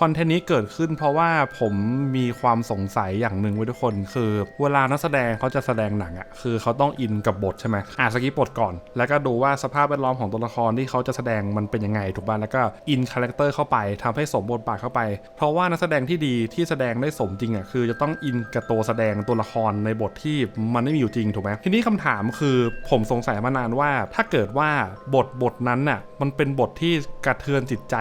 คอนเทนต์นี้เกิดขึ้นเพราะว่าผมมีความสงสัยอย่างหนึ่งไว้ทุกคน คือเวลานักแสดงเขาจะแสดงหนังอะคือเขาต้องอินกับบทใช่ไหมอ่านสกิปบทก่อน แล้วก็ดูว่าสภาพแวดล้อมของตัวละครที่เขาจะแสดงมันเป็นยังไงถูกป่ะแล้วก็อินคาแรคเตอร์เข้าไปทำให้สมบทบาทเข้าไป เพราะว่านักแสดงที่ดีที่แสดงได้สมจริงอะคือจะต้องอินกับตัวแสดงตัวละครในบทที่มันไม่มีอยู่จริงถูกไหมทีนี้คำถามคือผมสงสัยมานานว่า ถ้าเกิดว่าบทบทนั้นน่ะมันเป็นบทที่กระเทือนจิตใจ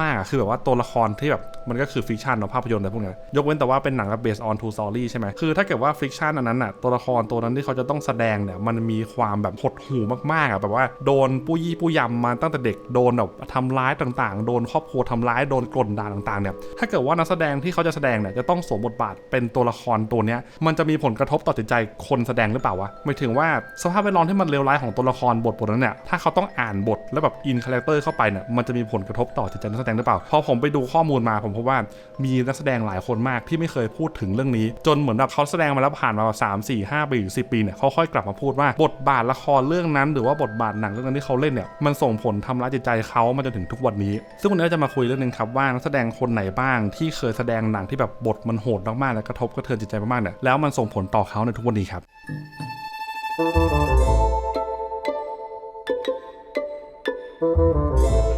มากๆ คือแบบว่าตัวละครที่แบบมันก็คือฟิกชันเนาะภาพยนตร์อะไรพวกเนี้ยยกเว้นแต่ว่าเป็นหนังแบบ based on true story ใช่ไหมคือถ้าเกิดว่าฟิกชันอันนั้นน่ะตัวละครตัวนั้นที่เขาจะต้องแสดงเนี่ยมันมีความแบบหดหู่มากๆอะแบบว่าโดนปุ้ยี่ปุ้ยำมาตั้งแต่เด็กโดนแบบทำร้ายต่างๆ โดนครอบครัวทำร้ายโดนกล่นด่าต่างๆเนี่ยถ้าเกิดว่านักแสดงที่เขาจะแสดงเนี่ยจะต้องสวมบทบาทเป็นตัวละครตัวเนี้ยมันจะมีผลกระทบต่อจิตใจคนแสดงหรือเปล่าวะหมายถึงว่าสภาพแวดล้อมที่มันเลวร้ายของตัวละครบทบทนั้นเนี่ยถ้าเขาต้องอ่านบทแล้วแบบอินคาแรคเตอร์เข้าไปเนี่ยมันจะมีผลกระทบต่อจิตใจนักแสดงหรือเปล่าพอผมไปดูข้อมูลมาผมพบว่ามีนักแสดงหลายคนมากที่ไม่เคยพูดถึงเรื่องนี้ จนเหมือนแบบเขาแสดงมาแล้วผ่านมาแบบสามสี่ห้าปีหรือสิปีเนี่ยเขาค่อยกลับมาพูดว่าบทบาทละครเรื่องนั้น หรือว่าบทบาทหนังเรื่องนั้นที่เขาเล่นเนี่ยมันส่งผลทำร้ายจิตใจเขามาจนถึงทุกวันนี้ ซึ่งวันนี้เราจะมาคุยเรื่องหนึงครับว่านักแสดงคนไหนบ้างที่เคยแสดงหนังที่แบบบทมันโหดมากๆและกระทบกระเทือนจิตใจมากๆเนี่ยแล้วมันส่งผลต่อเขาในทุกวันนี้ครับอ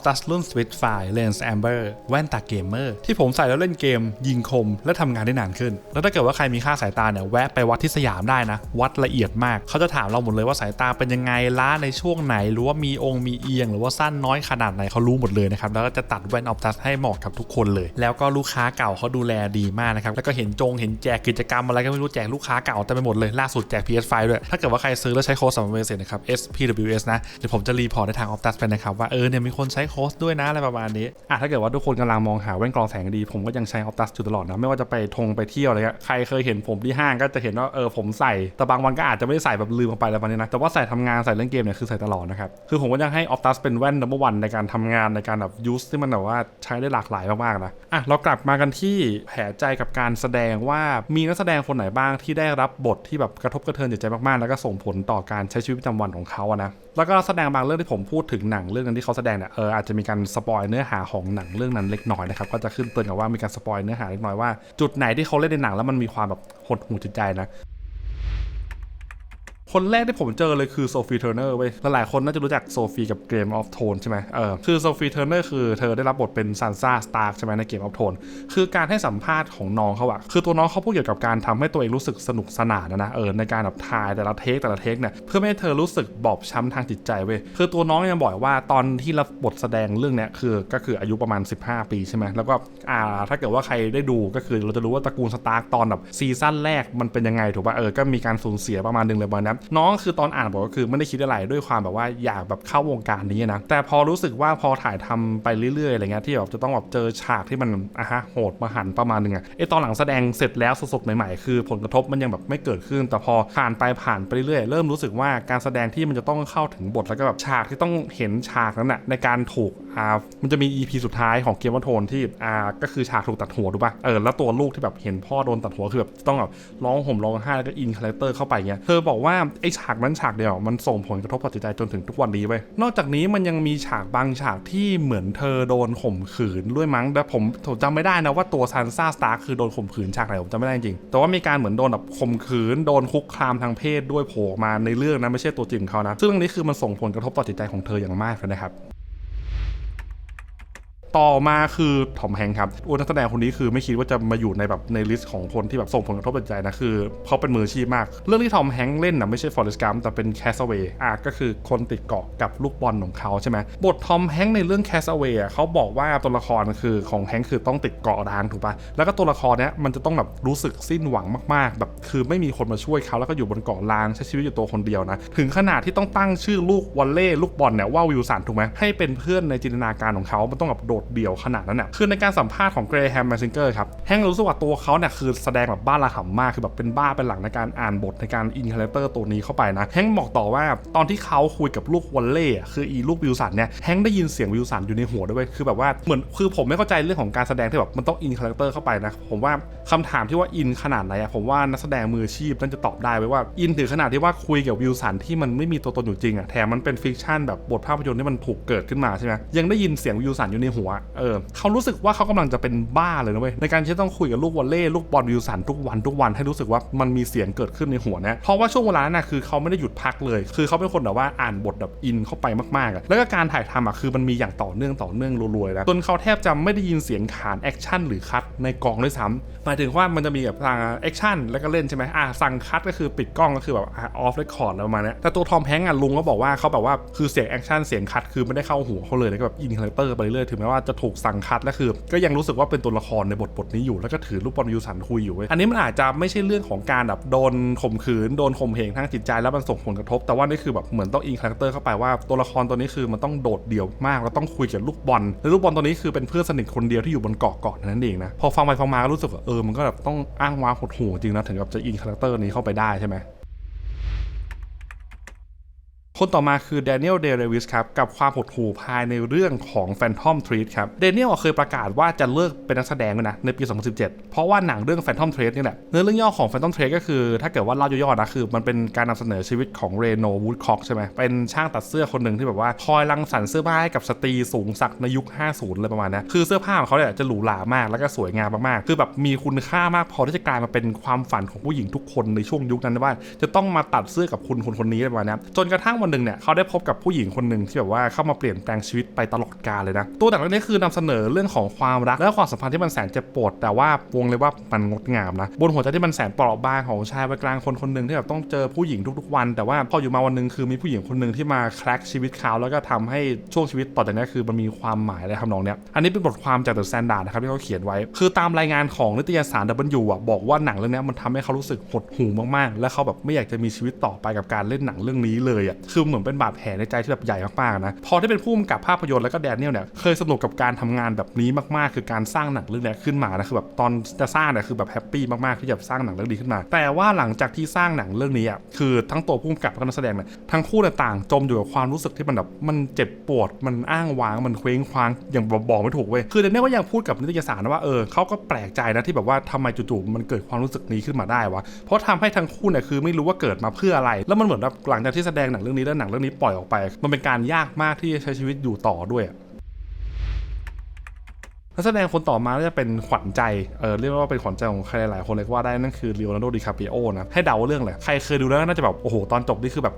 ฟตัสรุ่น Switch ไฟ Lens Amber แว่นตาเกมเมอร์ที่ผมใส่แล้วเล่นเกม ยิงคม และทำงานได้นานขึ้น แล้วถ้าเกิดว่าใครมีค่าสายตาเนี่ยแวะไปวัดที่สยามได้นะ วัดละเอียดมาก เขาจะถามเราหมดเลยว่าสายตาเป็นยังไงล้าในช่วงไหน หรือว่ามีองค์มีเอียง หรือว่าสั้นน้อยขนาดไหนเขารู้หมดเลยนะครับ แล้วก็จะตัดแว่นออฟตัสให้เหมาะกับทุกคนเลย แล้วก็ลูกค้าเก่าเขาดูแลดีมากนะครับ แล้วก็เห็นจงเห็นแจกกิจกรรมอะไรก็ไม่รู้แจกลูกค้าเก่าเต็มไปหมดเลยล่าสุดแจก PS5 ด้วยถ้าเกิดว่าใครซื้อแล้วใช้โค้ดสัมภาระเศษนะครับ SPWS นะเดี๋ยวผมจะรีพอร์ตในทางออฟตัสไปนะครับว่าเออเนี่ยมีคนใช้โค้ดด้วยนะอะไรประมาณนี้อะถ้าเกิดว่าทุกคนกำลังมองหาแว่นกรองแสงดีผมก็ยังใช้ออฟตัสอยู่ตลอดนะไม่ว่าจะไปทงไปเที่ยวอะไรเงี้ยใครเคยเห็นผมที่ห้างก็จะเห็นว่าเออผมใส่แต่บางวันก็อาจจะไม่ได้ใส่แบบลืมออกไปอะไรประมาณนี้นะแต่ว่าใส่ทำงานใส่เล่นเกมเนี่ยคือใส่ตลอดนะครับคือผมก็ยังให้ออฟตัสเป็นแว่นนัมเบอร์วันในการทำงานในการแบบยูสที่มันแบบว่าใช้ได้หลากหลายมากๆนะอะเรากลับมากันที่แผลใจกับการแสดงว่ามีนักแสดงคนไหนบ้างที่ได้รับบทที่แบบกระทบกระเทือนจิตใจมากๆ แล้วก็ส่งผลต่อการใช้ชีวิตประจำวันของเขาอะนะ แล้วก็แสดงบางเรื่องที่ผมพูดถึงหนังเรื่องนั้นที่เขาแสดงเนี่ยเอออาจจะมีการสปอยเนื้อหาของหนังเรื่องนั้นเล็กน้อยนะครับก็จะขึ้นเตือนกับว่ามีการสปอยเนื้อหาเล็กน้อยว่าจุดไหนที่เขาเล่นในหนังแล้วมันมีความแบบหดหูจิตใจนะ คนแรกที่ผมเจอเลยคือโซฟีเทอร์เนอร์เว้ยหลายๆคนน่าจะรู้จักโซฟีกับเกมออฟโทนใช่ไหมเออคือโซฟีเทอร์เนอร์คือเธอได้รับบทเป็นซันซ่าสตาร์ใช่ไหมในเกมออฟโทนคือการให้สัมภาษณ์ของน้องเขาอะคือตัวน้องเขาพูดเกี่ยวกับการทำให้ตัวเองรู้สึกสนุกสนานนะนะเออในการแบบถ่ายแต่ละเทคแต่ละเทคเนี่ยเพื่อไม่ให้เธอรู้สึกบอบช้ำทางจิตใจเว้ยคือตัวน้องยังบอกว่าตอนที่รับบทแสดงเรื่องเนี้ยคือก็คืออายุประมาณ 15 ปีใช่ไหมแล้วก็อ่าถ้าเกิดว่าใครได้ดูก็คือเราจะรู้ว่าตระกูลสตาร์ตอนแบบซีซั่นแรกมันเป็นยังไงถูกป่ะเออก็มีการสูญเสียประมาณนึงเลยประมาณนั้นน้องคือตอนอ่านบอกก็คือไม่ได้คิดอะไรด้วยความแบบว่าอยากแบบเข้าวงการนี้นะแต่พอรู้สึกว่าพอถ่ายทำไปเรื่อยๆอะไรเงี้ยที่แบบจะต้องแบบเจอฉากที่มันอะฮะโหดมาหันประมาณหนึงอะไอตอนหลังแสดงเสร็จแล้วสดๆใหม่ๆ คือผลกระทบมันยังแบบไม่เกิดขึ้น แต่พอผ่านไปผ่านไปเรื่อยๆเริ่มรู้สึกว่าการแสดงที่มันจะต้องเข้าถึงบทแล้วก็แบบฉากที่ต้องเห็นฉากนั้นน่ะในการถูกอ่ามันจะมี EP สุดท้ายของเกมวัตโทนที่อ่าก็คือฉากถูกตัดหัวถูกป่ะเออแล้วตัวลูกที่แบบเห็นพ่อโดนตัดหัวคือแบบต้องแบบร้องห่มร้องไห้แล้วก็อินคาแรคเตอร์เข้าไปเงี้ยเธอบอกว่าไอฉากนั้นฉากเดียวมันส่งผลกระทบต่อจิตใจจนถึงทุกวันนี้เว้ยนอกจากนี้มันยังมีฉากบางฉากที่เหมือนเธอโดนข่มขืนด้วยมั้งแต่ผมผมจำไม่ได้นะว่าตัวซันซ่าสตาร์คือโดนข่มขืนฉากไหนผมจำไม่ได้จริงแต่ว่ามีการเหมือนโดนแบบข่มขืนโดนคุกคามทางเพศด้วยโผล่มาในเรื่องนะไม่ใช่ตัวจริงของเขานะซึ่งเรื่องนี้คือมันส่งผลกระทบต่อจิตใจของเธออย่างมากเลยนะครับ ต่อมาคือทอมแฮงครับโอ้นักแสดงคนนี้คือไม่คิดว่าจะมาอยู่ในแบบในลิสต์ของคนที่แบบส่งผลกระทบต่อใจนะคือเขาเป็นมืออาชีพมาก เรื่องที่ทอมแฮงเล่นนะไม่ใช่ฟอร์เรสต์กัมแต่เป็นแคสเวย์อะก็คือคนติดเกาะกับลูกบอลของเขาใช่ไหมบททอมแฮงในเรื่องแคสเวย์เขาบอกว่าตัวละครคือของแฮงค์คือต้องติดเกาะร้างถูกปะแล้วก็ตัวละครเนี้ยมันจะต้องแบบรู้สึกสิ้นหวังมากๆ แบบคือไม่มีคนมาช่วยเขาแล้วก็อยู่บนเกาะร้างใช้ชีวิตอยู่ตัวคนเดียวนะถึงขนาดที่ต้องตั้งชื่อลูกวอลเล่ลูกบอลเนี่ยว่าวิลสันถูกไหมให้เป็นเพื่อนในจินตนาการของเขามันต้องแบบโดดดเดี่ยวขนาดนั้นน่ะคือในการสัมภาษณ์ของเกรแฮมแมซิงเกอร์ครับแฮงรู้สึกว่าตัวเขาเนี่ยคือแสดงแบบบ้าระห่ำมากคือแบบเป็นบ้าเป็นหลังในการอ่านบทในการอินคาแรคเตอร์ตัวนี้เข้าไปนะแฮงบอกต่อว่าตอนที่เขาคุยกับลูกวอลเล่คืออีลูกวิลสันเนี่ยแฮงได้ยินเสียงวิลสันอยู่ในหัวด้วยเวยคือแบบว่าเหมือนคือผมไม่เข้าใจเรื่องของการแสดงที่แบบมันต้องอินคาแรคเตอร์เข้าไปนะผมว่าคำถามที่ว่าอินขนาดไหนอะผมว่านักแสดงมืออาชีพนั่นจะตอบได้ไว้ว่าอินถึงขนาดที่ว่าคุยกับวิลสันที่มันไม่มีตัวตนอยู่จริงอะแถมมันเป็นฟิกชันแบบบทภาพยนตร์ที่มันถูกเกิดขึ้นมาใช่ไหมยังได้ยินเสียงวิลสันอยู่ในหัวเออเขารู้สึกว่าเขากำลังจะเป็นบ้าเลยนะเว้ยในการที่ต้องคุยกับลูกวอลเล่ลูกบอลวิลสันทุกวันทุกวันให้รู้สึกว่ามันมีเสียงเกิดขึ้นในหัวเนี่ยเพราะว่าช่วงเวลานั้นนะคือเขาไม่ได้หยุดพักเลย คือเขาเป็นคนแบบว่าอ่านบทแบบอินเข้าไปมากๆอะแล้วก็การถ่ายทำอะคือมันมีอย่างต่อเนื่องต่อเนื่องรัวๆแล้วจนเขาแทบจะไม่ได้ยินเสียงขานแอคชั่นหรือคัดในกองด้วยซ้ำหมายถึงว่ามันจะมีแบบทางแอคชั่นแล้วก็เล่นใช่ไหมอะสั่งคัดก็คือปิดกล้องก็คือแบบออฟเรคคอร์ดอะไรประมาณเนี้ยแต่ตัวทอมแฮงก์อะลุงก็บอกว่าเขาแบบว่าคือเสียงแอคชั่นเสียงคัดคือไม่ได้เข้าหูเขาเลยแล้วก็แบบอินคาแรคเตอร์ไปเรื่อยถึงแม้ว่าจะถูกสั่งคัดแล้วคือ ก็ยังรู้สึกว่าเป็นตัวละครในบทบทนี้อยู่แล้วก็ถือลูกบอลยูสันคุยอยู่เว้ยอันนี้มันอาจจะไม่ใช่เรื่องของการแบบโดนข่มขืนโดนข่มเหงทางจิตใจแล้วมันส่งผลกระทบ แต่ว่านี่คือแบบเหมือนต้องอินคาแรคเตอร์เข้าไปว่าตัวละครตัวนี้คือมันต้องโดดเดี่ยวมากแล้วต้องคุยกับลูกบอลแล้วลูกบอลตัวนี้คือเป็นเพื่อนสนิทคนเดียวที่อยู่บนเกาะเกาะนั้นเองนะพอฟังไปฟังมาก็รู้สึกว่าเออมันก็แบบต้องอ้างว้างหดหูจริงนะถึงกับจะอินคาแรคเตอร์นี้เข้าไปได้ใช่ไหม คนต่อมาคือแดเนียลเดเรวิสครับกับความหดหู่ภายในเรื่องของ Phantom Thread ครับเดเนียลเคยประกาศว่าจะเลิกเป็นนักแสดงเลยนะในปี 2017 เพราะว่าหนังเรื่อง Phantom Thread นี่แหละเนื้อเรื่องย่อของ Phantom Thread ก็คือ ถ้าเกิดว่าเล่าย่อๆนะคือ มันเป็นการนำเสนอชีวิตของเรโนวูดคอกใช่ไหมเป็นช่างตัดเสื้อคนหนึ่งที่แบบว่าคอยรังสรรค์เสื้อผ้าให้กับสตรีสูงสักในยุค 50เลยประมาณนี้คือเสื้อผ้าของเขาเนี่ยจะหรูหรามากแล้วก็สวยงามมากๆคือแบบมีคุณค่ามากพอที่จะกลายมาเป็นความฝันของผู้หญิงทุกคนในช่วงยุคนั้นว่า จะต้องมาตัดเสื้อกับคุณคนคนนี้ประมาณนี้จนกระทั่งวันหนึ่งเนี่ยเขาได้พบกับผู้หญิงคนหนึ่งที่แบบว่าเข้ามาเปลี่ยนแปลงชีวิตไปตลอดกาลเลยนะ ตัวหนังเรื่องนี้คือนำเสนอเรื่องของความรักและความสัมพันธ์ที่มันแสนเจ็บปวด แต่ว่าวงเลยว่ามันงดงามนะบนหัวใจที่มันแสนเปราะบางของชายวัยกลางคนคนหนึ่งที่แบบต้องเจอผู้หญิงทุกๆวัน แต่ว่าพออยู่มาวันหนึ่งคือมีผู้หญิงคนหนึ่งที่มาแคร็กชีวิตเขาแล้วก็ทำให้ช่วงชีวิตต่อจากนี้คือมันมีความหมายอะไรทำนองเนี้ยอันนี้เป็นบทความจาก The Standard นะครับที่เขาเขียนไว้ คือตามรายงานของนิตยสาร W อะบอกว่าหนังเรื่องนี้มันทำให้เขารู้สึกหดหู่มากๆ และเขาแบบไม่อยากจะมีชีวิตต่อไปกับการเล่นหนังเรื่องนี้เลยอะคือเหมือนเป็นบาดแผลในใจที่แบบใหญ่มากๆนะพอได้เป็นผู้กำกับภาพยนตร์แล้วก็แดเนียลเนี่ยเคยสนุกกับการทำงานแบบนี้มากๆ คือการสร้างหนังเรื่องนี้ขึ้นมานะคือแบบตอนจะสร้างเนี่ยคือแบบแฮปปี้มากๆที่จะสร้างหนังเรื่องนี้ขึ้นมา แต่ว่าหลังจากที่สร้างหนังเรื่องนี้อะคือทั้งตัวผู้กำกับและก็นักแสดงเนี่ยทั้งคู่เนี่ยต่างจมอยู่กับความรู้สึกที่มันแบบมันเจ็บปวดมันอ้างว้างมันเคว้งคว้างอย่างบอกไม่ถูกเว้ยคือแดเนียลก็ยังพูดกับนิตยสารนะว่าเออเขาก็แปลกใจนะที่แบบว่าทำไมจู่ๆมันเกิดความรู้สึกนี้ขึ้นมาได้วะเพราะทำให้ทั้งคู่เนี่ยคือไม่รู้ว่าเกิดมาเพื่ออะไร แล้วมันเหมือนแบบหลังจากที่แสดงหนังเรื่องนี้แล้วหนังเรื่องนี้ปล่อยออกไป มันเป็นการยากมากที่จะใช้ชีวิตอยู่ต่อด้วย นักแสดงคนต่อมาก็จะเป็นขวัญใจ เออเรียกว่าเป็นขวัญใจของใครหลายคนเลยก็ว่าได้นั่นคือเลโอนาร์โดดิคาปิโอนะ ให้เดาเรื่องเลยใครเคยดูแล้วน่าจะแบบ โอ้โห ตอนจบนี่คือแบบ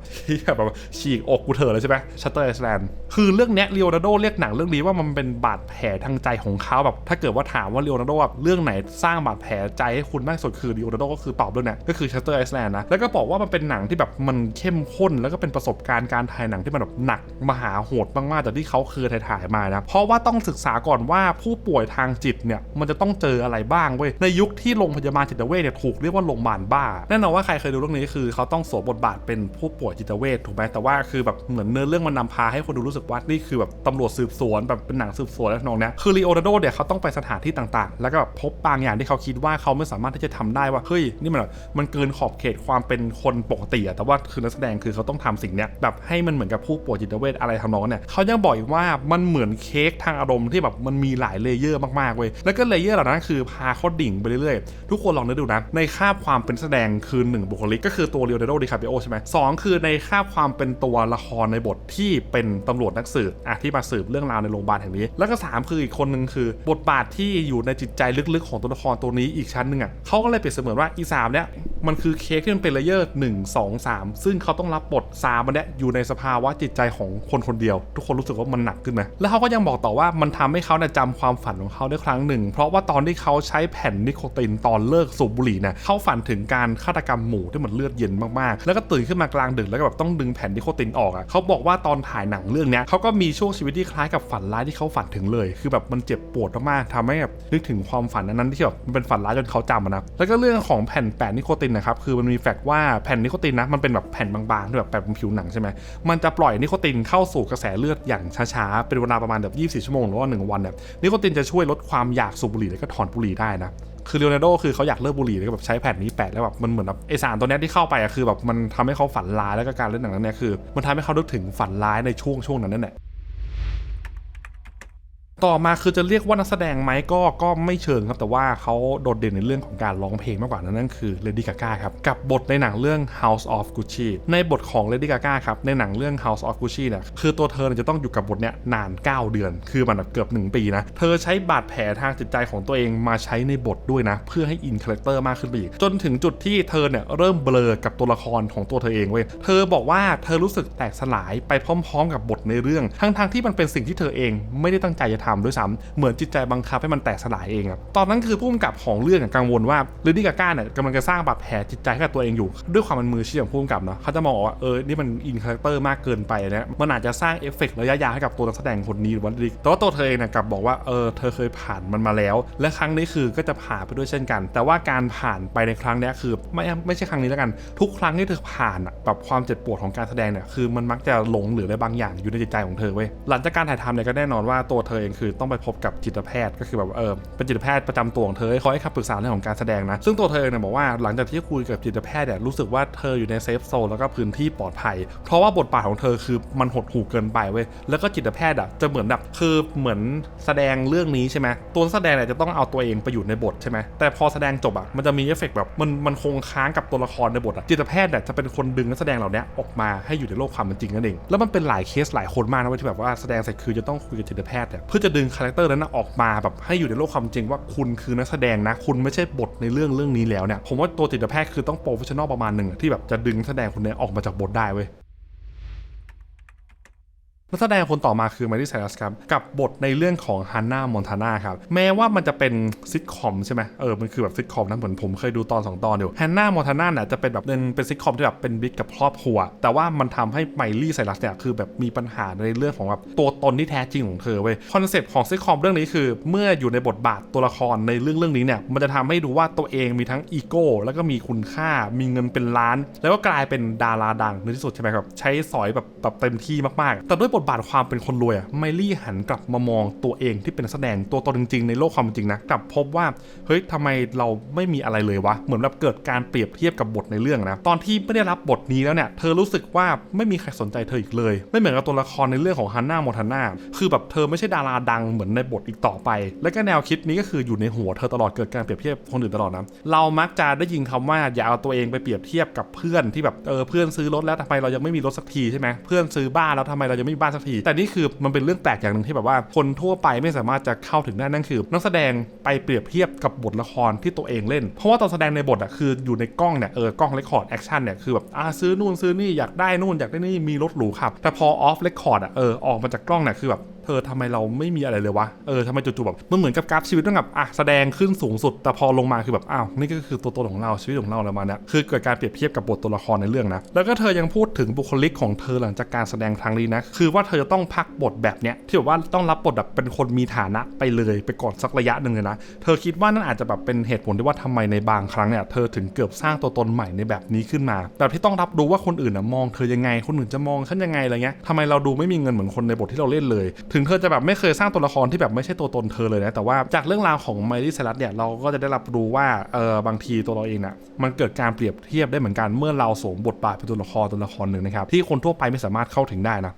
แบบฉีกอกกูเถอะเลยใช่ไหมชัตเตอร์ไอสแลนด์คือเรื่องเนี้ยเลโอนาร์โดเรียกหนังเรื่องนี้ว่ามันเป็นบาดแผลทางใจของเขาแบบ ถ้าเกิดว่าถามว่าเลโอนาร์โดแบบเรื่องไหนสร้างบาดแผลใจให้คุณมากสุดคือเลโอนาร์โดก็คือตอบเรื่องเนี้ยก็คือชัตเตอร์ไอสแลนด์นะแล้วก็บอกว่ามันเป็นหนังที่แบบมันเข้มข้น แล้วก็เป็นประสบการณ์การถ่ายหนังที่มันแบบหนักมหาโหดมากๆจากที่เขาเคยถ่ายมานะเพราะว่าต้องศึกษาก่อนว่าผู้ป่วยทางจิตเนี่ยมันจะต้องเจออะไรบ้างเว้ยในยุคที่โรงพยาบาลจิตเวชเนี่ยถูกเรียกว่าโรงพยาบาลบ้าแน่นอนว่าใครเคยดูเรื่องนี้คือเขาต้องสวมบทบาทเป็นผู้ป่วยจิตเวชถูกไหมแต่ว่าคือแบบเหมือนเนื้อเรื่องมันนำพาให้คนดูรู้สึกว่านี่คือแบบตำรวจสืบสวนแบบเป็นหนังสืบสวนและทำนองเนี้ยคือลีโอนาร์โดเนี่ยเขาต้องไปสถานที่ต่างๆ แล้วก็แบบพบบางอย่างที่เขาคิดว่าเขาไม่สามารถที่จะทำได้ว่าเฮ้ยนี่มันแบบมันเกินขอบเขตความเป็นคนปกติอะแต่ว่าคือนักแสดงคือเขาต้องทำสิ่งเนี้ยแบบให้มันเหมือนกับผู้ป่วยจิตเวชอะไรทำนองเนี่ยเขายังบอกอีกว่ามันเหมือนเค้กทางอารมณ์ที่แบบมันมีหลายเลเยอร์มากๆเว้ยแล้วก็เลเยอร์เหล่านั้นคือพาเขาดิ่งไปเรื่อยๆ ทุกคนลองนึกดูนะ ในคาบความเป็นแสดงคือหนึ่งบุคลิกก็คือตัวเรียวเดโดดิคาเปโอใช่ไหมสองคือในคาบความเป็นตัวละครในบทที่เป็นตำรวจนักสืบอะที่มาสืบเรื่องราวในโรงพยาบาลแห่งนี้ แล้วก็สามคืออีกคนหนึ่งคือบทบาทที่อยู่ในจิตใจลึกๆ ของตัวละครตัวนี้อีกชั้นหนึ่งอะเขาก็เลยเปรียบเสมือนว่าอีสามเนี่ยมันคือเค้กที่มันเป็นเลเยอร์หนึ่งสองสามซึ่งเขาต้องรับบทสามมันเนี่ยอยู่ในสภาวะจิตใจของคนคนเดียว ทุกคนรู้สึกว่ามันหนักขึ้นไหมแล้วเขาก็ยังบอกต่อว่ามันทำให้เขาเนี่ยจำความฝันของเขาได้ครั้งหนึ่ง เพราะว่าตอนที่เขาใช้แผ่นนิโคตินตอนเลิกสูบบุหรี่เนี่ยเขาฝันถึงการฆาตกรรมหมู่ที่มันเลือดเย็นมากๆ แล้วก็ตื่นขึ้นมากลางดึกแล้วก็แบบต้องดึงแผ่นนิโคตินออกอะเขาบอกว่าตอนถ่ายหนังเรื่องเนี้ยเขาก็มีช่วงชีวิตที่คล้ายกับฝันร้ายที่เขาฝันถึงเลย คือแบบมันเจ็บปวดมากๆทำให้แบบนึกถึงความฝันนั้นๆที่แบบมันเป็นฝันร้ายจนเขาจำนะแล้วก็เรื่องของแผ่นแปะนิโคตินนะครับคือมันมีแฟกต์ว่าแผ่นนิโคตินนะมันเป็นแบบแผ่นบางๆที่แบบแบบนผิวหนังใช่ไหมมันจะปล่อยนิโคตินเข้าสู่กระแสเลือดอย่างช้าๆเป็นเวลาประมาณแบบ24 ชั่วโมงหรือว่า1วันเนี่ยนิโคตินจะช่วยลดความอยากสูบบุหรี่แล้วก็ถอนบุหรี่ได้นะคือเลโอนาร์โดคือเขาอยากเลิกบุหรี่แล้วก็แบบใช้แผ่นนี้แปะแล้วแบบมันเหมือนแบบไอสารตัวนี้ที่เข้าไปอะคือแบบมันทำให้เขาฝันร้ายแล้วก็การเล่นหนังนั้นเนี่ยคือ มันทำให้เขาลึกถึงฝันร้ายในช่วงช่วงนั้นนั่นแหละ ต่อมาคือจะเรียกว่านักแสดงไหมก็ก็ไม่เชิงครับ แต่ว่าเขาโดดเด่นในเรื่องของการร้องเพลงมากกว่านั้นนั่นคือเลดี้กาก้าครับ กับบทในหนังเรื่อง House of Gucci ในบทของเลดี้กาก้าครับ ในหนังเรื่อง House of Gucci เนี่ยคือตัวเธอเนี่ยจะต้องอยู่กับบทเนี้ยนาน 9 เดือน คือมันแบบเกือบ 1 ปีนะ เธอใช้บาดแผลทางจิตใจของตัวเองมาใช้ในบทด้วยนะ เพื่อให้อินคาแรคเตอร์มากขึ้นไปอีก จนถึงจุดที่เธอเนี่ยเริ่มเบลอกับตัวละครของตัวเธอเองเว้ยเธอบอกว่าเธอรู้สึกแตกสลายไปพร้อม ๆ กับบทในเรื่องทั้งๆที่มันเป็นสิ่งที่เธอเองไม่ได้ตั้งใจจะทำด้วยซ้ำเหมือนจิตใจบังคับให้มันแตกสลายเองอะตอนนั้นคือผู้กำกับของเรื่องกังวลว่าเลดี้กาก้าเนี่ยกำลังจะสร้างบาดแผลจิตใจให้กับตัวเองอยู่ ด้วยความมันมือชีพของผู้กำกับเนาะเขาจะมองว่าเออนี่มันอินคาแรคเตอร์มากเกินไปนะมันอาจจะสร้างเอฟเฟกต์ระยะยาวให้กับตัวนักแสดงคนนี้หรือว่าแต่ว่าตัวเธอเองเนี่ยกลับบอกว่าเออเธอเคยผ่านมันมาแล้ว และครั้งนี้คือก็จะผ่านไปด้วยเช่นกัน แต่ว่าการผ่านไปในครั้งนี้คือไม่ไม่ใช่ครั้งนี้แล้วกัน ทุกครั้งที่เธอผ่านแบบความเจ็บปวดของการแสดงเนี่ยคือมันมักจะหลงเหลืออะไรบางอย่างอยู่ในจิตใจของเธอเว้ยหลังจากการถ่ายทำเนี่ยก็แน่นอนว่าตัวเธอเองคือต้องไปพบกับจิตแพทย์ก็คือแบบเออเป็นจิตแพทย์ประจำตัวของเธอให้คอยให้คำปรึกษาเรื่องของการแสดงนะ ซึ่งตัวเธอเนี่ยบอกว่าหลังจากที่คุยกับจิตแพทย์เนี่ยรู้สึกว่าเธออยู่ในเซฟโซนแล้วก็พื้นที่ปลอดภัย เพราะว่าบทบาทของเธอคือมันหดหู่เกินไปเว้ยแล้วก็จิตแพทย์อะจะเหมือนแบบคือเหมือนแสดงเรื่องนี้ใช่ไหมตัวแสดงเนี่ยจะต้องเอาตัวเองไปอยู่ในบทใช่ไหมแต่พอแสดงจบอะมันจะมีเอฟเฟกต์แบบมันมันคงค้างกับตัวละครในบทอะจิตแพทย์เนี่ยจะเป็นคนดึงนักแสดงเหล่านี้ออกมาให้อยู่ในโลกความเป็นจริงนั่นเองแล้วมันเป็นหลายเคสหลายคนมากนะเว้ยที่แบบว่าแสดงเสร็จคือจะต้องคุยกับจิตแพทย์เนี่ยเพื่อจะดึงคาแรคเตอร์นั้นออกมาแบบให้อยู่ในโลกความจริงว่าคุณคือนักแสดงนะ คุณไม่ใช่บทในเรื่องเรื่องนี้แล้วเนี่ยผมว่าตัวจิตแพทย์คือต้องโปรเฟชชั่นอลประมาณหนึ่งที่แบบจะดึงแสดงคนนี้ออกมาจากบทได้เว้ย นักแสดงคนต่อมาคือมาริไซรัสครับ กับบทในเรื่องของฮันน่ามอนทาน่าครับ แม้ว่ามันจะเป็นซิทคอมใช่ไหมเออ มันคือแบบซิทคอมนะเหมือนผมเคยดูตอน 2 ตอนอยู่ฮันน่ามอนทาน่าเนี่ยจะเป็นแบบเป็นเป็นซิทคอมที่แบบเป็นบิ๊กกับครอบครัว แต่ว่ามันทำให้ไมลี่ไซรัสเนี่ยคือแบบมีปัญหาในเรื่องของแบบตัวตนที่แท้จริงของเธอเว้ยคอนเซปต์ของซิทคอมเรื่องนี้คือ เมื่ออยู่ในบทบาทตัวละครในเรื่องเรื่องนี้เนี่ยมันจะทำให้ดูว่าตัวเองมีทั้งอีโก้แล้วก็มีคุณค่ามีเงินเป็นล้าน แล้วก็กลายเป็นดาราดังในที่สุดใช่ไหมครับใช้สอยแบบแบบเต็มที่มากๆ แต่ด้วยบทบาทความเป็นคนรวยอะไมลี่หันกลับมามองตัวเองที่เป็นแสดงตัวตนจริงๆในโลกความจริงนะกลับพบว่าเฮ้ยทำไมเราไม่มีอะไรเลยวะเหมือนแบบเกิดการเปรียบเทียบกับบทในเรื่องนะตอนที่ไม่ได้รับบทนี้แล้วเนี่ยเธอรู้สึกว่าไม่มีใครสนใจเธออีกเลย ไม่เหมือนกับตัวละครในเรื่องของฮันน่าโมทาน่าคือแบบเธอไม่ใช่ดาราดังเหมือนในบทอีกต่อไป และก็แนวคิดนี้ก็คืออยู่ในหัวเธอตลอดเกิดการเปรียบเทียบคนอื่นตลอดนะเรามักจะได้ยินคำว่าอย่าเอาตัวเองไปเปรียบเทียบกับเพื่อนที่แบบเออเพื่อนซื้อรถแล้วทำไมเรายังไม่มีรถสักทีใช่ไหมเพื่อนซื้อบ้านแล้วทำไมเรายังไม่มีบ้านสักที แต่นี่คือมันเป็นเรื่องแปลกอย่างหนึ่งที่แบบว่า คนทั่วไปไม่สามารถจะเข้าถึงได้นั่นคือ นักแสดงไปเปรียบเทียบกับบทละครที่ตัวเองเล่น เพราะว่าตอนแสดงในบทอะคืออยู่ในกล้องเนี่ยเออกล้องเรคคอร์ดแอคชั่นเนี่ยคือแบบอ่าซื้อนู่นซื้อนี่อยากได้นู่นอยากได้นี่มีรถหรูขับแต่พอออฟเรคคอร์ดอะเออออกมาจากกล้องเนี่ยคือแบบ เธอทำไมเราไม่มีอะไรเลยวะ เออทำไมจู่ๆแบบมันเหมือนกับกราฟชีวิตต้องแบบอะแสดงขึ้นสูงสุด แต่พอลงมาคือแบบอ้าวนี่ก็คือตัวตนของเราชีวิตของเราอะไรมาเนี้ยคือเกิดการเปรียบเทียบกับบทตัวละครในเรื่องนะแล้วก็เธอยังพูดถึงบุคลิกของเธอหลังจากการแสดงครั้งนี้นะคือว่าเธอจะต้องพักบทแบบเนี้ยที่แบบว่าต้องรับบทแบบเป็นคนมีฐานะไปเลยไปก่อนสักระยะหนึ่งเลยนะเธอคิดว่านั่นอาจจะแบบเป็นเหตุผลที่ว่าทำไมในบางครั้งเนี่ยเธอถึงเกือบสร้างตัวตนใหม่ในแบบนี้ขึ้นมา แบบที่ต้องรับรู้ว่าคนอื่นนะมองเธอยังไงคนอื่นจะมองฉันยังไงอะไรเงี้ยทำไมเราดูไม่มีเงินเหมือนคนในบทที่เราเล่นเลยถึงเธอจะแบบไม่เคยสร้างตัวละครที่แบบไม่ใช่ตัวตนเธอเลยนะ แต่ว่าจากเรื่องราวของไมลี่ไซรัสเนี่ยเราก็จะได้รับรู้ว่าเออบางทีตัวเราเองน่ะมันเกิดการเปรียบเทียบได้เหมือนกันเมื่อเราสวมบทบาทเป็นตัวละครตัวละครหนึ่งนะครับที่คนทั่วไปไม่สามารถเข้าถึงได้นะ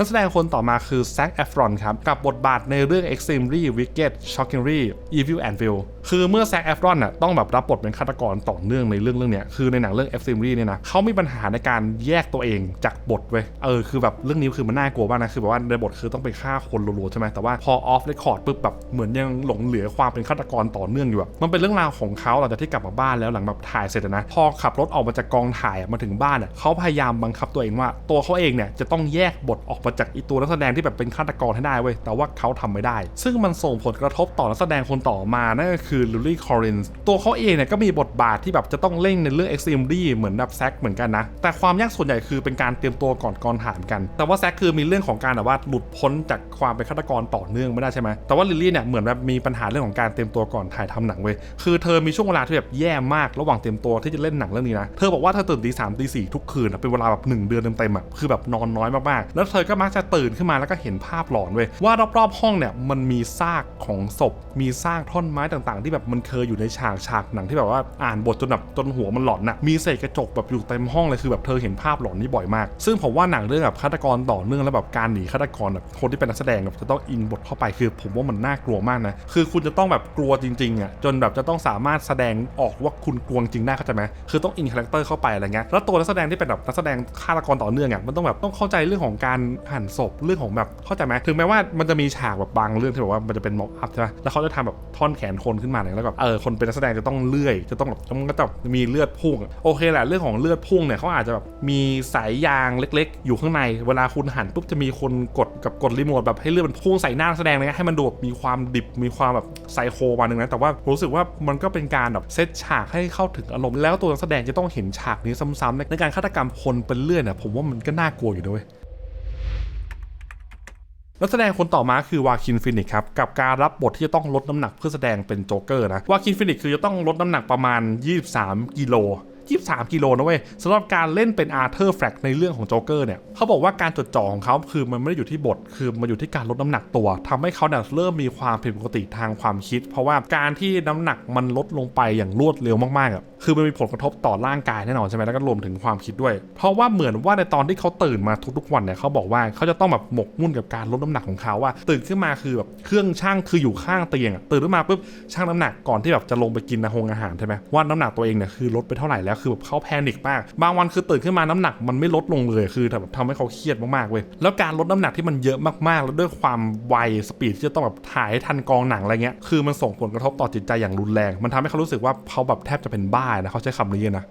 นักแสดงคนต่อมาคือแซคแอฟรอนครับ กับบทบาทในเรื่อง Extremely Wicked Shockingly Evil and Will คือเมื่อแซคแอฟรอนน่ะต้องแบบรับบทเป็นฆาตกรต่อเนื่องในเรื่องเรื่องเนี้ยคือในหนังเรื่อง Extremely เนี่ยนะเขามีปัญหาในการแยกตัวเองจากบทเว้ยเออคือแบบเรื่องนี้คือมันน่ากลัวมากนะคือแบบว่าในบทคือต้องไปฆ่าคนรัวๆใช่ไหมแต่ว่าพอ off record ปุ๊บแบบเหมือนยังหลงเหลือความเป็นฆาตกรต่อเนื่องอยู่อะมันเป็นเรื่องราวของเขาหลังจากที่กลับมาบ้านแล้วหลังแบบถ่ายเสร็จนะพอขับรถออกมาจากกองถ่ายมาถึงบ้านอะเขาพยายามบังคับตัวเองว่า ตัวเขาเองเนี่ยจะต้องแยกบทออกมาาจากอีตัวนักแสดงที่แบบเป็นฆาตกรให้ได้เว้ยแต่ว่าเขาทำไม่ได้ ซึ่งมันส่งผลกระทบต่อนักแสดงคนต่อมานั่นก็คือลิลลี่คอรินส์ตัวเขาเองเนี่ยก็มีบทบาทที่แบบจะต้องเล่นในเรื่อง Extremely เหมือนแบบแซกเหมือนกันนะ แต่ความยากส่วนใหญ่คือเป็นการเตรียมตัวก่อนกรฐานกัน แต่ว่าแซกคือมีเรื่องของการแบบว่าหลุดพ้นจากความเป็นฆาตกรต่อเนื่องไม่ได้ใช่ไหมแต่ว่าลิลลี่เนี่ยเหมือนแบบมีปัญหาเรื่องของการเตรียมตัวก่อนถ่ายทำหนังเว้ยคือเธอมีช่วงเวลาที่แบบแย่มากระหว่างเตรียมตัวที่จะเล่นหนังเรื่องนี้นะเธอบอกว่าเธอตื่นตีสามตีสี่ทุกคืนเป็นเวลาแบบหนึ่งเดือนเต็มๆอะคือแบบนอนน้อยมากๆแล้วเธอก็มักจะตื่นขึ้นมาแล้วก็เห็นภาพหลอนเว้ยว่ารอบๆห้องเนี่ยมันมีซากของศพ มีซากท่อนไม้ต่างๆ ที่แบบมันเคยอยู่ในฉากฉากหนังที่แบบว่าอ่านบทจนแบบจนหัวมันหลอนน่ะมีเศษกระจกแบบอยู่เต็มห้องเลยคือแบบเธอเห็นภาพหลอนนี่บ่อยมาก ซึ่งผมว่าหนังเรื่องแบบฆาตกรต่อเนื่องแล้วแบบการหนีฆาตกรแบบคนที่เป็นนักแสดงแบบจะต้องอินบทเข้าไปคือ ผมว่ามันน่ากลัวมากนะคือคุณจะต้องแบบกลัวจริงๆอะจนแบบจะต้องสามารถแสดงออกว่าคุณกลัวจริงได้เข้าใจไหมคือต้องอินคาแรคเตอร์เข้าไปอะไรเงี้ยแล้วตัวนักแสดงที่เป็นแบบนักแสดงฆาตกรต่อเนื่องอะมันต้องแบบต้องเข้าใจเรื่องของการหั่นศพเรื่องของแบบเข้าใจไหมถึงแม้ว่ามันจะมีฉากแบบบางเรื่องที่แบบว่ามันจะเป็นม็อกอัพใช่ไหมแล้วเขาจะทำแบบท่อนแขนคนขึ้นมาเนี่ยแล้วแบบเออคนเป็นนักแสดงจะต้องเลื่อย จะต้องแบบมันก็จะมีเลือดพุ่งโอเคแหละเรื่องของเลือดพุ่งเนี่ยเขาอาจจะแบบมีสายยางเล็ก ๆ อยู่ข้างในเวลาคุณหันปุ๊บจะมีคนกดกับกดรีโมทแบบให้เลือดมันพุ่งใส่หน้าแสดงเลยนะให้มันดูแบบมีความดิบมีความแบบไซโคมาหนึ่งนะแต่ว่าผมรู้สึกว่ามันก็เป็นการแบบเซตฉากให้เข้าถึงอารมณ์แล้วตัวนักแสดงจะต้องเห็นฉากนี้ซ้ำๆในการฆาตกรรมคนเป็นเลือดเนี่ยผมว่ามันก็น่ากลัวอยู่ด้วย นักแสดงคนต่อมาคือวาคินฟินิกครับกับการรับบทที่จะต้องลดน้ำหนักเพื่อแสดงเป็นโจ๊กเกอร์นะวาคินฟินิกคือจะต้องลดน้ำหนักประมาณ 23 กิโล 23 กิโลนะเว้ยสำหรับการเล่นเป็นอาร์เธอร์แฟลกในเรื่องของโจ๊กเกอร์เนี่ยเขาบอกว่าการจดจ่อของเขาคือมันไม่ได้อยู่ที่บท คือมันอยู่ที่การลดน้ำหนักตัวทำให้เขาเนี่ยเริ่มมีความผิดปกติทางความคิด เพราะว่าการที่น้ำหนักมันลดลงไปอย่างรวดเร็วมากๆอะคือมันมีผลกระทบต่อร่างกายแน่นอนใช่ไหมแล้วก็รวมถึงความคิดด้วย เพราะว่าเหมือนว่าในตอนที่เขาตื่นมาทุกๆวันเนี่ยเขาบอกว่าเขาจะต้องแบบหมกมุ่นกับการลดน้ำหนักของเขาว่าตื่นขึ้นมาคือแบบเครื่องช่างคืออยู่ข้างเตียงตื่นขึ้นมาปุ๊บช่างน้ำหนักก่อนที่แบบจะลงไปกินอาหงอาหารใช่ไหมว่าน้ำหนักตัวเองเนี่ยคือลดไปเท่าไหร่แล้วคือแบบเขาแพนิคมาก บางวันคือตื่นขึ้นมาน้ำหนักมันไม่ลดลงเลยคือแบบทำให้เขาเครียดมากๆเว้ยแล้วการลดน้ำหนักที่มันเยอะมากๆ แล้วด้วยความไวสปีดที่จะต้องแบบถ่ายให้ทันกองหนังอะไรเงี้ยคือมันส่งผลกระทบต่อจิตใจอย่างรุนแรง มันทำให้เขารู้สึกว่าเขาแบบแทบจะเป็นบ้านะเขาใช้คำนี้นะ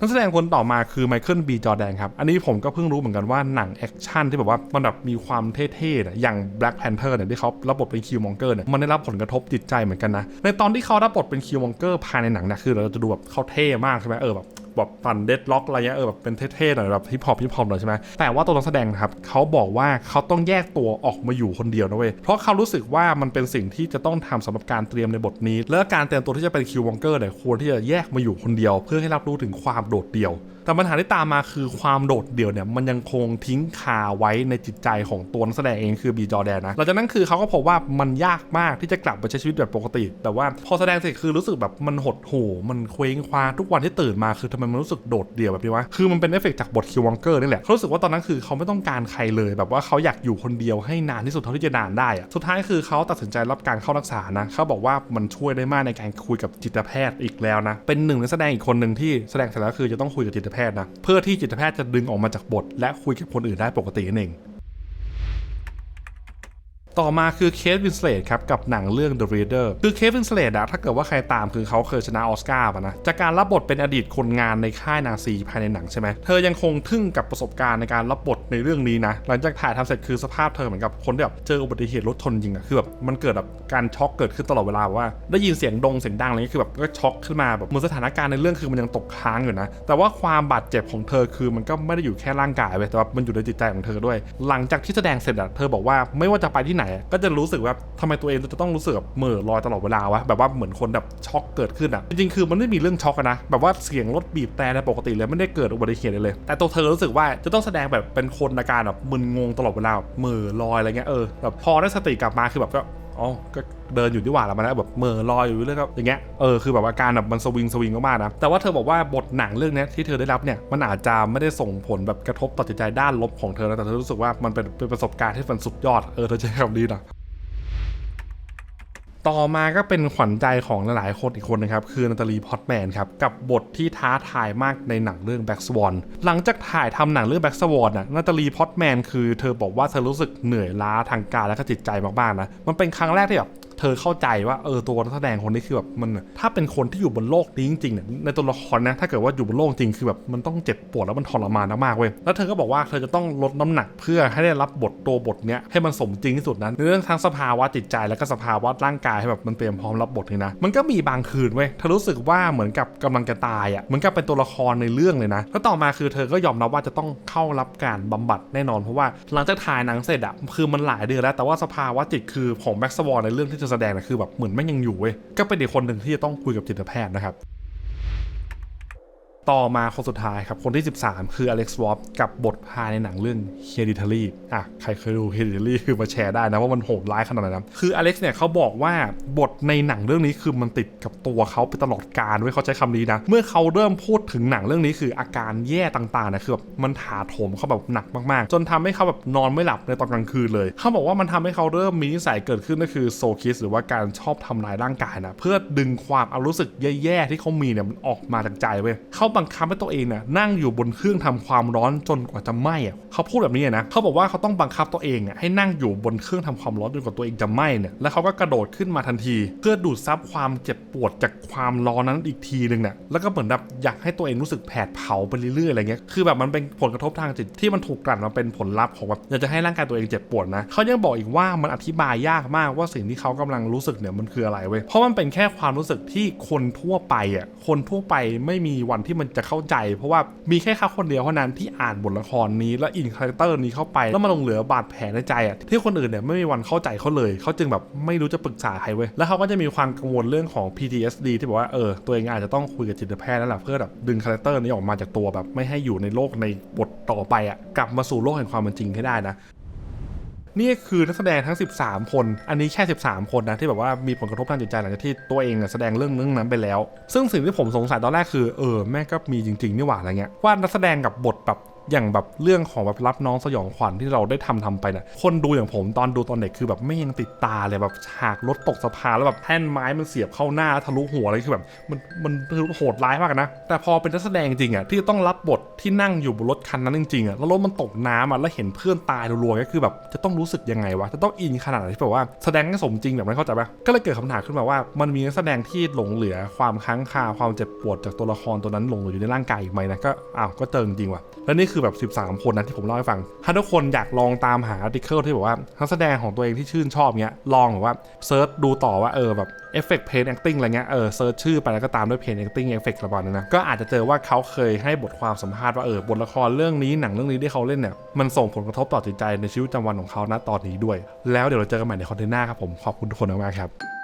นักแสดงคนต่อมาคือไมเคิลบีจอแดนครับ อันนี้ผมก็เพิ่งรู้เหมือนกันว่าหนังแอคชั่นที่แบบว่ามันแบบมีความเท่ๆอย่าง Black Panther เนี่ยที่เขารับบทเป็นคิวมองเกอร์เนี่ยมันได้รับผลกระทบจิตใจเหมือนกันนะ ในตอนที่เขารับบทเป็นคิวมองเกอร์ภายในหนังเนี่ยคือเราจะดูแบบเขาเท่มากใช่ไหมเออแบบ แบบฟันเดดล็อกอะไรเงี้ยเออแบบเป็นเท่ๆหน่อยแบบฮิปฮอปฮิปฮอปหน่อยใช่ไหมแต่ว่าตัวนักแสดงนะครับเขาบอกว่าเขาต้องแยกตัวออกมาอยู่คนเดียวนะเว้ยเพราะเขารู้สึกว่ามันเป็นสิ่งที่จะต้องทำสำหรับการเตรียมในบทนี้ และการเตรียมตัวที่จะเป็นคิววองเกอร์เนี่ยควรที่จะแยกมาอยู่คนเดียว เพื่อให้รับรู้ถึงความโดดเดี่ยว แต่ปัญหาที่ตามมาคือความโดดเดี่ยวเนี่ยมันยังคงทิ้งคาไว้ในจิตใจของตัวนักแสดงเองคือบีจอแดนนะหลังจากนั้นคือเขาก็พบว่ามันยากมากที่จะกลับไปใช้ชีวิตแบบปกติ แต่ว่าพอแสดงเสร็จคือรู้สึกแบบมันหดหู่มันเคว้งคว้างทุกวันที่ตื่นมาคือทำไมมันรู้สึกโดดเดี่ยวแบบนี้วะคือมันเป็นเอฟเฟกต์จากบทคิววังเกอร์นี่แหละเขารู้สึกว่าตอนนั้นคือเขาไม่ต้องการใครเลยแบบว่าเขาอยากอยู่คนเดียวให้นานที่สุดเท่าที่จะนานได้อะสุดท้ายคือเขาตัดสินใจรับการเข้ารักษานะเขาบอกว่ามันช่วยได้มากในการคุยกับจิตแพทย์อีกแล้วนะเป็นหนึ่งในแสดงอีกคนหนึ่งที่แสดงเสร็จแล้วคือจะต้องคุยกับจิตแพทย์นะเพื่อที่จิตแพทย์จะดึงออกมาจากบท และคุยกับคนอื่นได้ปกตินั่นเอง ต่อมาคือเคทวินสเลตครับกับหนังเรื่อง The Reader คือเคทวินสเลตอะถ้าเกิดว่าใครตามคือเขาเคยชนะออสการ์มานะจากการรับบทเป็นอดีตคนงานในค่ายนาซีภายในหนังใช่ไหมเธอยังคงทึ่งกับประสบการณ์ในการรับบทในเรื่องนี้นะ หลังจากถ่ายทำเสร็จคือสภาพเธอเหมือนกับคนที่แบบเจออุบัติเหตุรถชนจริงอะคือแบบมันเกิดแบบการช็อกเกิดขึ้นตลอดเวลาว่า ได้ยินเสียงดงเสียงดังอะไรคือแบบก็ช็อกขึ้นมาแบบเหมือนสถานการณ์ในเรื่องคือมันยังตกค้างอยู่นะ แต่ว่าความบาดเจ็บของเธอคือมันก็ไม่ได้อยู่แค่ร่างกายเว้ยแต่ว่ามันอยู่ในจิตใจของเธอด้วย หลังจากที่แสดงเสร็จอะเธอบอกว่าไม่ว่าจะไปที่ไหนก็จะรู้สึกว่าทำไมตัวเองจะต้องรู้สึกแบบเหม่อลอยตลอดเวลาวะแบบว่าเหมือนคนแบบช็อกเกิดขึ้นอะจริงๆคือมันไม่มีเรื่องช็อกนะแบบว่าเสียงรถบีบแต่ในปกติเลยไม่ได้เกิดอุบัติเหตุเลย แต่ตัวเธอรู้สึกว่าจะต้องแสดงแบบเป็นคนอาการแบบมึนงงตลอดเวลาเหม่อลอยอะไรเงี้ยเออแบบพอได้สติกลับมาคือแบบก็ อ๋อก็เดินอยู่ที่หว่าแล้วมันแบบเหม่อลอยอยู่เรื่อยครับอย่างเงี้ยเออคือแบบอาการแบบมันสวิงสวิงมากๆนะแต่ว่าเธอบอกว่าบทหนังเรื่องนี้ที่เธอได้รับเนี่ยมันอาจจะไม่ได้ส่งผลแบบกระทบต่อจิตใจด้านลบของเธอนะแต่เธอรู้สึกว่ามันเป็นเป็นประสบการณ์ที่มันสุดยอดเออเธอใช้คำนี้นะ ต่อมาก็เป็นขวัญใจของหลายๆคนอีกคนนะครับ คือนาตาลีพอตแมนครับ กับบทที่ท้าทายมากในหนังเรื่อง Black Swan หลังจากถ่ายทำหนังเรื่อง Black Swan นะนาตาลีพอตแมนคือเธอบอกว่าเธอรู้สึกเหนื่อยล้าทางกายและก็จิตใจมาก ๆ นะ มันเป็นครั้งแรกที่แบบ เธอเข้าใจว่าเออตัวนักแสดงคนนี้คือแบบมันถ้าเป็นคนที่อยู่บนโลกนี้จริงๆเนี่ยในตัวละครนะถ้าเกิดว่าอยู่บนโลกจริงคือแบบมันต้องเจ็บปวดแล้วมันทรมานมากๆเว้ยแล้วเธอก็บอกว่าเธอจะต้องลดน้ำหนักเพื่อให้ได้รับบทตัวบทเนี้ยให้มันสมจริงที่สุดนั้นในเรื่องทั้งสภาวะจิตใจแล้วก็สภาวะร่างกายให้แบบมันเตรียมพร้อมรับบทนี่นะมันก็มีบางคืนเว้ยเธอรู้สึกว่าเหมือนกับกำลังจะตายอะเหมือนกับเป็นตัวละครในเรื่องเลยนะแล้วต่อมาคือเธอก็ยอมรับว่าจะต้องเข้ารับการบำบัดแน่นอนเพราะว่าหลังจากถ่ายหนังเสร็จอะคือมันหลายเดือนแล้วแต่ว่าสภาวะจิตคือของแม็กซ์วอร์ในเรื่องที่เธอแสดงนะคือแบบเหมือนแม่งยังอยู่เว้ยก็เป็นอีกคนหนึ่งที่จะต้องคุยกับจิตแพทย์นะครับ ต่อมาคนสุดท้ายครับ คนที่ 13 คืออเล็กซ์วอปกับบทพายในหนังเรื่อง Hereditary อะใครเคยดู Hereditary คือมาแชร์ได้นะว่ามันโหดร้ายขนาดไหนนะคืออเล็กซ์เนี่ยเขาบอกว่าบทในหนังเรื่องนี้คือมันติดกับตัวเขาไปตลอดกาลเว้ยเขาใช้คำนี้นะเมื่อเขาเริ่มพูดถึงหนังเรื่องนี้คืออาการแย่ต่างๆนะคือแบบมันถาโถมเขาแบบหนักมากๆ จนทำให้เขาแบบนอนไม่หลับในตอนกลางคืนเลย เขาบอกว่ามันทำให้เขาเริ่มมีนิสัยเกิดขึ้นก็คือโซคิสหรือว่าการชอบทำลายร่างกายนะเพื่อดึงความเอารู้สึกแย่ๆที่เขามีเนี่ยมันออกมาจากใจเว้ยเขาบังคับให้ตัวเองเนี่ยนั่งอยู่บนเครื่องทำความร้อนจนกว่าจะไหม้อะเขาพูดแบบนี้นะเขาบอกว่าเขาต้องบังคับตัวเองอะให้นั่งอยู่บนเครื่องทำความร้อนจนกว่าตัวเองจะไหม้เนี่ยแล้วเขาก็กระโดดขึ้นมาทันที เพื่อดูดซับความเจ็บปวดจากความร้อนนั้นอีกทีหนึ่งเนี่ยแล้วก็เหมือนแบบอยากให้ตัวเองรู้สึกแผดเผาไปเรื่อยๆอะไรเงี้ยคือแบบมันเป็นผลกระทบทางจิตที่มันถูกกลั่นมาเป็นผลลัพธ์ของแบบอยากจะให้ร่างกายตัวเองเจ็บปวดนะเขายังบอกอีกว่ามันอธิบายยากมากว่าสิ่งที่เขากำลังรู้สึกเนี่ยมันคืออะไรเว้ยเพราะมันเป็นแค่ความรู้สึกที่คนทั่วไปอะคนทั่วไปไม่มีวันที่มันจะเข้าใจ เพราะว่ามีแค่เขาคนเดียวเท่านั้นที่อ่านบทละครนี้แล้วอินคาแรคเตอร์นี้เข้าไปแล้วมันลงเหลือบาดแผลในใจอะที่คนอื่นเนี่ยไม่มีวันเข้าใจเขาเลยเขาจึงแบบไม่รู้จะปรึกษาใครเว้ยแล้วเขาก็จะมีความกังวลเรื่องของ PTSD ที่บอกว่าเออตัวเองอาจจะต้องคุยกับจิตแพทย์นั่นแหละเพื่อแบบดึงคาแรคเตอร์นี้ออกมาจากตัวแบบไม่ให้อยู่ในโลกในบทต่อไปอะกลับมาสู่โลกแห่งความเป็นจริงให้ได้นะ นี่คือนักแสดงทั้ง 13 คน อันนี้แค่ 13 คนนะที่แบบว่ามีผลกระทบทางจิตใจหลังจากที่ตัวเองแสดงเรื่องนึงนั้นไปแล้ว ซึ่งสิ่งที่ผมสงสัยตอนแรกคือเออแม่ก็มีจริงๆนี่หว่าอะไรเงี้ยว่านักแสดงกับบทแบบอย่างแบบเรื่องของแบบรับน้องสยองขวัญที่เราได้ทำทำไปเนี่ยคนดูอย่างผมตอนดูตอนเด็กคือแบบไม่ยังติดตาเลยแบบฉากรถตกสะพานแล้วแบบแท่นไม้มันเสียบเข้าหน้าทะลุหัวอะไรคือแบบมันมันโหดร้ายมากนะ แต่พอเป็นนักแสดงจริงอะที่ต้องรับบท ที่นั่งอยู่บนรถคันนั้นจริงๆอะแล้วรถมันตกน้ำอะแล้วเห็นเพื่อนตายรัวๆก็คือแบบจะต้องรู้สึกยังไงวะจะต้องอินขนาดไหนที่แบบว่าแสดงให้สมจริงแบบนั้นเข้าใจปะก็เลยเกิดคำถามขึ้นมาว่ามันมีนักแสดงที่หลงเหลือความค้างคาความเจ็บปวดจากตัวละครตัวนั้นหลงเหลืออยู่ในร่างกายอีกไหมนะก็อ้าวก็เจอจริงว่ะ และนี่คือแบบ 13 คนนะที่ผมเล่าให้ฟัง ถ้าทุกคนอยากลองตามหาอาร์ติเคิลที่แบบว่านักแสดงของตัวเองที่ชื่นชอบเงี้ยลองแบบว่าเซิร์ชดูต่อว่าเออแบบเอฟเฟกต์เพนแอคติ้งอะไรเงี้ยเออเซิร์ชชื่อไปแล้วก็ตามด้วยเพนแอคติ้งเอฟเฟกต์ระบาดนึงนะก็อาจจะเจอว่าเขาเคยให้บทความสัมภาษณ์ว่าเออบทละครเรื่องนี้หนังเรื่องนี้ที่เขาเล่นเนี่ยมันส่งผลกระทบต่อจิตใจในชีวิตประจำวันของเขาณตอนนี้ด้วย แล้วเดี๋ยวเราเจอกันใหม่ในคอนเทนต์หน้าครับผมขอบคุณทุกคนมากๆครับ